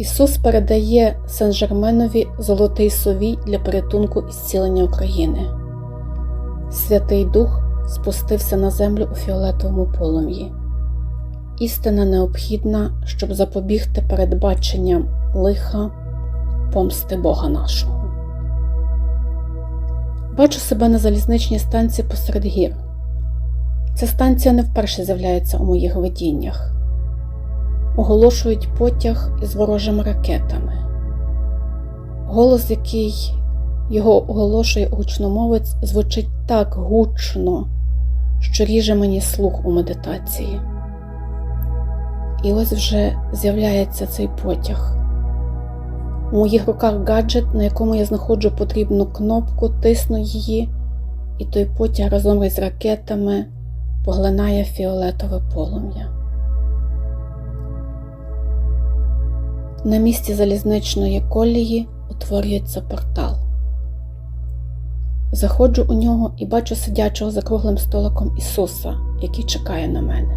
Ісус передає Сен-Жерменові золотий совій для порятунку і зцілення України. Святий Дух спустився на землю у фіолетовому полум'ї. Істина необхідна, щоб запобігти передбаченням лиха помсти Бога нашого. Бачу себе на залізничній станції посеред гір. Ця станція не вперше з'являється у моїх видіннях. Оголошують потяг із ворожими ракетами. Голос, який його оголошує гучномовець, звучить так гучно, що ріже мені слух у медитації. І ось вже з'являється цей потяг. У моїх руках гаджет, на якому я знаходжу потрібну кнопку, тисну її, і той потяг разом із ракетами поглинає фіолетове полум'я. На місці залізничної колії утворюється портал. Заходжу у нього і бачу сидячого за круглим столиком Ісуса, який чекає на мене.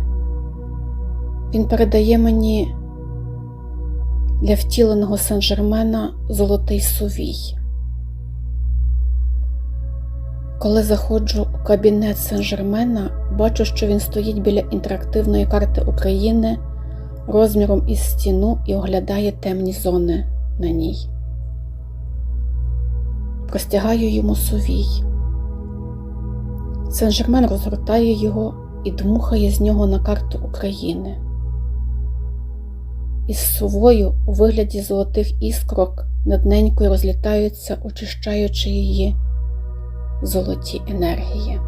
Він передає мені для втіленого Сен-Жермена золотий сувій. Коли заходжу у кабінет Сен-Жермена, бачу, що він стоїть біля інтерактивної карти України розміром із стіну і оглядає темні зони на ній. Простягаю йому сувій. Сен-Жермен розгортає його і дмухає з нього на карту України. Із сувою у вигляді золотих іскрок над ненькою розлітаються, очищаючи її золоті енергії.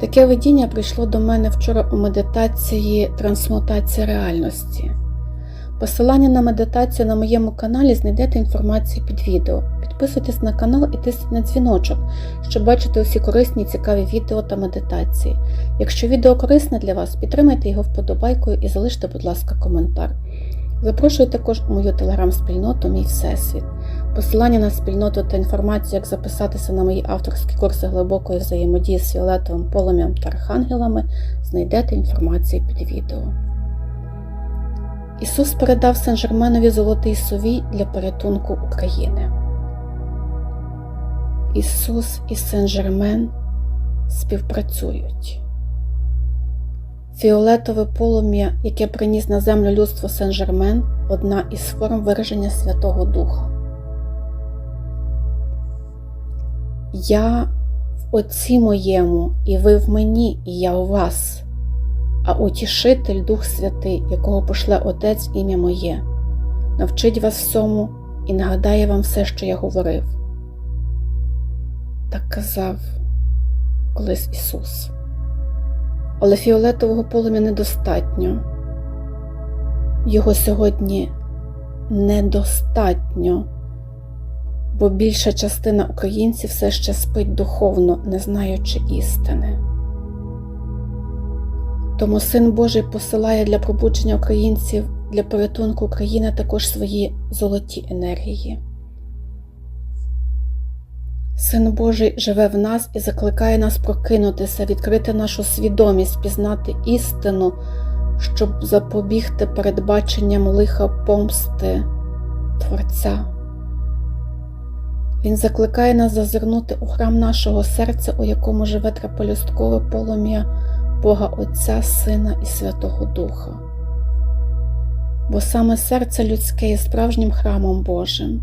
Таке видіння прийшло до мене вчора у медитації Трансмутація реальності. Посилання на медитацію на моєму каналі знайдете інформацію під відео. Підписуйтесь на канал і тисніть на дзвіночок, щоб бачити усі корисні і цікаві відео та медитації. Якщо відео корисне для вас, підтримайте його вподобайкою і залиште, будь ласка, коментар. Запрошую також у мою телеграм-спільноту Мій Всесвіт. Посилання на спільноту та інформацію, як записатися на мої авторські курси глибокої взаємодії з фіолетовим полум'ям та архангелами, знайдете інформацію під відео. Ісус передав Сен-Жерменові золотий совій для порятунку України. Ісус і Сен-Жермен співпрацюють. Фіолетове полум'я, яке приніс на землю людство Сен-Жермен, одна із форм вираження Святого Духа. Я в Отці моєму, і ви в мені, і я у вас, а утішитель Дух Святий, якого пошле Отець ім'я моє, навчить вас всьому і нагадає вам все, що я говорив. Так казав колись Ісус. Але фіолетового полум'я недостатньо. Його сьогодні недостатньо, бо більша частина українців все ще спить духовно, не знаючи істини. Тому Син Божий посилає для пробудження українців для порятунку України також свої золоті енергії. Син Божий живе в нас і закликає нас прокинутися, відкрити нашу свідомість, пізнати істину, щоб запобігти передбаченням лиха помсти Творця. Він закликає нас зазирнути у храм нашого серця, у якому живе траполюсткове полум'я Бога Отця, Сина і Святого Духа. Бо саме серце людське є справжнім храмом Божим.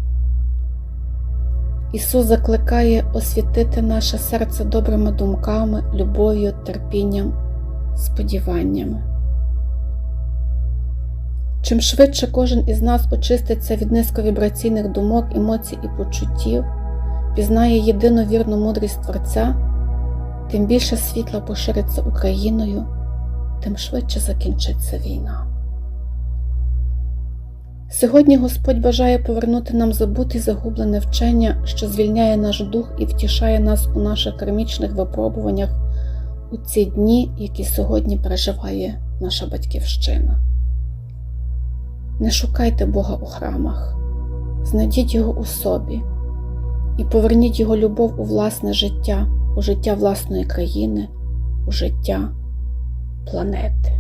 Ісус закликає освітити наше серце добрими думками, любов'ю, терпінням, сподіваннями. Чим швидше кожен із нас очиститься від низьковібраційних думок, емоцій і почуттів, пізнає єдину вірну мудрість Творця, тим більше світла пошириться Україною, тим швидше закінчиться війна. Сьогодні Господь бажає повернути нам забуте загублене вчення, що звільняє наш дух і втішає нас у наших кармічних випробуваннях у ці дні, які сьогодні переживає наша батьківщина. Не шукайте Бога у храмах, знайдіть Його у собі і поверніть Його любов у власне життя, у життя власної країни, у життя планети.